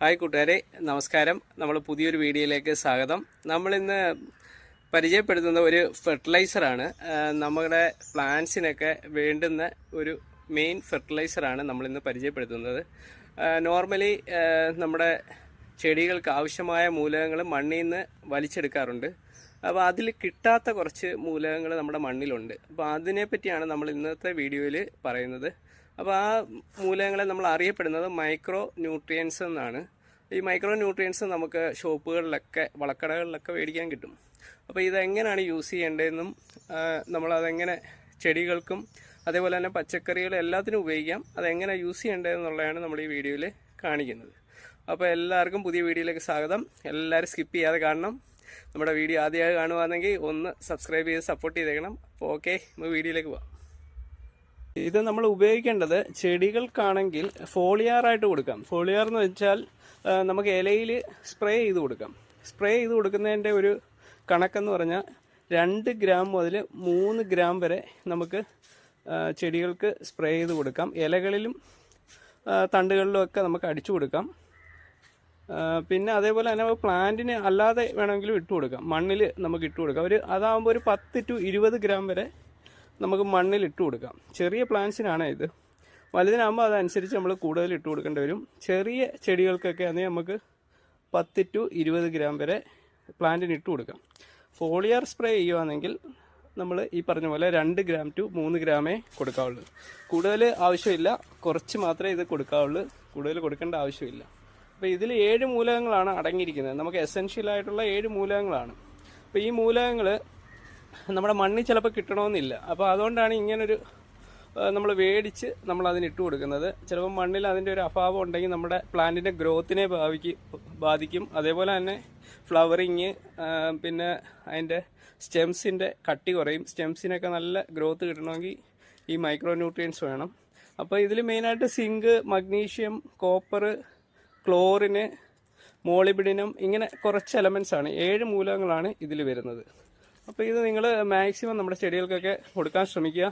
Hi കൂട്ടുകാരെ നമസ്കാരം. നമ്മൾ പുതിയൊരു വീഡിയോയിലേക്ക് സ്വാഗതം. നമ്മളിന്ന് പരിചയപ്പെടുത്തുന്ന ഒരു ഫെർട്ടിലൈസറാണ്. നമ്മുടെ പ്ലാന്റ്സിനൊക്കെ വേണ്ടുന്ന ഒരു മെയിൻ ഫെർട്ടിലൈസറാണ് നമ്മളിന്ന് പരിചയപ്പെടുത്തുന്നത്. നോർമലി നമ്മുടെ ചെടികൾക്ക് ആവശ്യമായ മൂലകങ്ങൾ മണ്ണിൽ നിന്ന് വലിച്ചെടുക്കാറുണ്ട്. അപ്പോൾ അതിൽ കിട്ടാത്ത കുറച്ച് മൂലകങ്ങൾ നമ്മുടെ മണ്ണിലുണ്ട്. അപ്പോൾ അതിനെപ്പറ്റിയാണ് നമ്മൾ ഇന്നത്തെ വീഡിയോയിൽ പറയുന്നത്. അപ്പോൾ ആ മൂലകങ്ങളെ നമ്മൾ അറിയപ്പെടുന്നത് മൈക്രോ ന്യൂട്രിയൻസ് എന്നാണ്. ഈ മൈക്രോ ന്യൂട്രിയൻസ് നമുക്ക് ഷോപ്പുകളിലൊക്കെ വളക്കടകളിലൊക്കെ മേടിക്കാൻ കിട്ടും. അപ്പോൾ ഇതെങ്ങനെയാണ് യൂസ് ചെയ്യേണ്ടതെന്നും നമ്മളതെങ്ങനെ ചെടികൾക്കും അതേപോലെ തന്നെ പച്ചക്കറികൾ എല്ലാത്തിനും ഉപയോഗിക്കാം അതെങ്ങനെ യൂസ് ചെയ്യേണ്ടതെന്നുള്ളതാണ് നമ്മൾ ഈ വീഡിയോയിൽ കാണിക്കുന്നത്. അപ്പോൾ എല്ലാവർക്കും പുതിയ വീഡിയോയിലേക്ക് സ്വാഗതം. എല്ലാവരും സ്കിപ്പ് ചെയ്യാതെ കാണണം. നമ്മുടെ വീഡിയോ ആദ്യമായി കാണുകയാണെങ്കിൽ ഒന്ന് സബ്സ്ക്രൈബ് ചെയ്ത് സപ്പോർട്ട് ചെയ്തേക്കണം. അപ്പോൾ ഓക്കെ നമ്മൾ വീഡിയോയിലേക്ക് പോവാം. ഇത് നമ്മൾ ഉപയോഗിക്കേണ്ടത് ചെടികൾക്കാണെങ്കിൽ ഫോളിയാറായിട്ട് കൊടുക്കാം. ഫോളിയാർ എന്ന് വെച്ചാൽ നമുക്ക് ഇലയിൽ സ്പ്രേ ചെയ്ത് കൊടുക്കാം. സ്പ്രേ ചെയ്ത് കൊടുക്കുന്നതിന്റെ ഒരു കണക്കെന്ന് പറഞ്ഞാൽ രണ്ട് ഗ്രാം മുതൽ മൂന്ന് ഗ്രാം വരെ നമുക്ക് ചെടികൾക്ക് സ്പ്രേ ചെയ്ത് കൊടുക്കാം. ഇലകളിലും തണ്ടുകളിലും ഒക്കെ നമുക്ക് അടിച്ചു കൊടുക്കാം. പിന്നെ അതേപോലെ തന്നെ പ്ലാന്റിന് അല്ലാതെ വേണമെങ്കിലും ഇട്ട് കൊടുക്കാം. മണ്ണിൽ നമുക്ക് ഇട്ട് കൊടുക്കാം. ഒരു അതാകുമ്പോൾ ഒരു പത്ത് ടു ഇരുപത് ഗ്രാം വരെ നമുക്ക് മണ്ണിൽ ഇട്ട് കൊടുക്കാം. ചെറിയ പ്ലാന്റ്സിനാണ് ഇത്. വലുതിനാകുമ്പോൾ അതനുസരിച്ച് നമ്മൾ കൂടുതൽ ഇട്ട് കൊടുക്കേണ്ടി വരും. ചെറിയ ചെടികൾക്കൊക്കെ ആണെങ്കിൽ നമുക്ക് പത്ത് ടു ഇരുപത് ഗ്രാം വരെ പ്ലാന്റിന് ഇട്ട് കൊടുക്കാം. ഫോളിയർ സ്പ്രേ ചെയ്യുവാണെങ്കിൽ നമ്മൾ ഈ പറഞ്ഞ പോലെ രണ്ട് ഗ്രാം ടു മൂന്ന് ഗ്രാമേ കൊടുക്കാവുള്ളൂ. കൂടുതൽ ആവശ്യമില്ല. കുറച്ച് മാത്രമേ ഇത് കൊടുക്കാവുള്ളൂ. കൂടുതൽ കൊടുക്കേണ്ട ആവശ്യമില്ല. അപ്പോൾ ഇതിൽ ഏഴ് മൂലകങ്ങളാണ് അടങ്ങിയിരിക്കുന്നത്. നമുക്ക് എസെൻഷ്യൽ ആയിട്ടുള്ള ഏഴ് മൂലകങ്ങളാണ്. അപ്പോൾ ഈ മൂലകങ്ങൾ നമ്മുടെ മണ്ണിൽ ചിലപ്പോൾ കിട്ടണമെന്നില്ല. അപ്പോൾ അതുകൊണ്ടാണ് ഇങ്ങനൊരു നമ്മൾ വേടിച്ച് നമ്മൾ അതിന് ഇട്ട് കൊടുക്കുന്നത്. ചിലപ്പോൾ മണ്ണിൽ അതിന്റെ ഒരു അഭാവം ഉണ്ടെങ്കിൽ നമ്മുടെ പ്ലാന്റിന്റെ ഗ്രോത്തിനെ ബാധിക്കും ബാധിക്കും. അതേപോലെ തന്നെ ഫ്ലവറിങ് പിന്നെ അതിന്റെ സ്റ്റെംസിന്റെ കട്ടി കുറയും. സ്റ്റെംസിനൊക്കെ നല്ല ഗ്രോത്ത് കിട്ടണമെങ്കിൽ ഈ മൈക്രോ ന്യൂട്രിയൻസ് വേണം. അപ്പോൾ ഇതിൽ മെയിനായിട്ട് zinc magnesium copper chlorine molybdenum ഇങ്ങനെ കുറച്ച് എലമെൻസ് ആണ് ഏഴ് മൂലകങ്ങളാണ് ഇതിൽ വരുന്നത്. അപ്പോൾ ഇത് നിങ്ങൾ മാക്സിമം നമ്മുടെ ചെടികൾക്കൊക്കെ കൊടുക്കാൻ ശ്രമിക്കുക.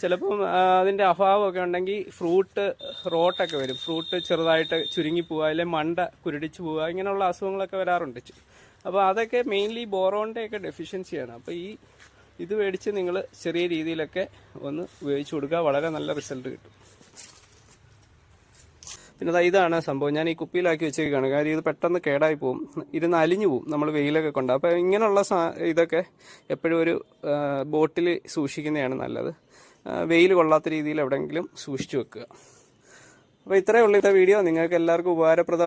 ചിലപ്പം അതിന്റെ അഭാവമൊക്കെ ഉണ്ടെങ്കിൽ ഫ്രൂട്ട് റോട്ടൊക്കെ വരും. ഫ്രൂട്ട് ചെറുതായിട്ട് ചുരുങ്ങി പോവുക അല്ലെങ്കിൽ മണ്ട കുരുടിച്ച് പോവുക ഇങ്ങനെയുള്ള അസുഖങ്ങളൊക്കെ വരാറുണ്ട്. അപ്പോൾ അതൊക്കെ മെയിൻലി ബോറോണിന്റെയൊക്കെ ഡെഫിഷ്യൻസിയാണ് അപ്പോൾ ഈ ഇത് മേടിച്ച് നിങ്ങൾ ചെറിയ രീതിയിലൊക്കെ ഒന്ന് ഉപയോഗിച്ച് കൊടുക്കുക. വളരെ നല്ല റിസൾട്ട് കിട്ടും. പിന്നെ ദാ ഇതാണ് സംഭവം. ഞാൻ ഈ കുപ്പിയിലാക്കി വെച്ചേക്കാണ് കാര്യം ഇത് പെട്ടെന്ന് കേടായി പോകും ഇരുന്ന് അലിഞ്ഞു പോകും നമ്മൾ വെയിലൊക്കെ കൊണ്ട്. അപ്പോൾ ഇങ്ങനെയുള്ള ഇതൊക്കെ എപ്പോഴും ഒരു ബോട്ടിൽ സൂക്ഷിക്കുന്നതാണ് നല്ലത്. വെയിൽ കൊള്ളാത്ത രീതിയിൽ എവിടെയെങ്കിലും സൂക്ഷിച്ചു വെക്കുക. അപ്പോൾ ഇത്രയേ ഉള്ളൂ ഇത്തെ വീഡിയോ. നിങ്ങൾക്ക് എല്ലാവർക്കും ഉപകാരപ്രദം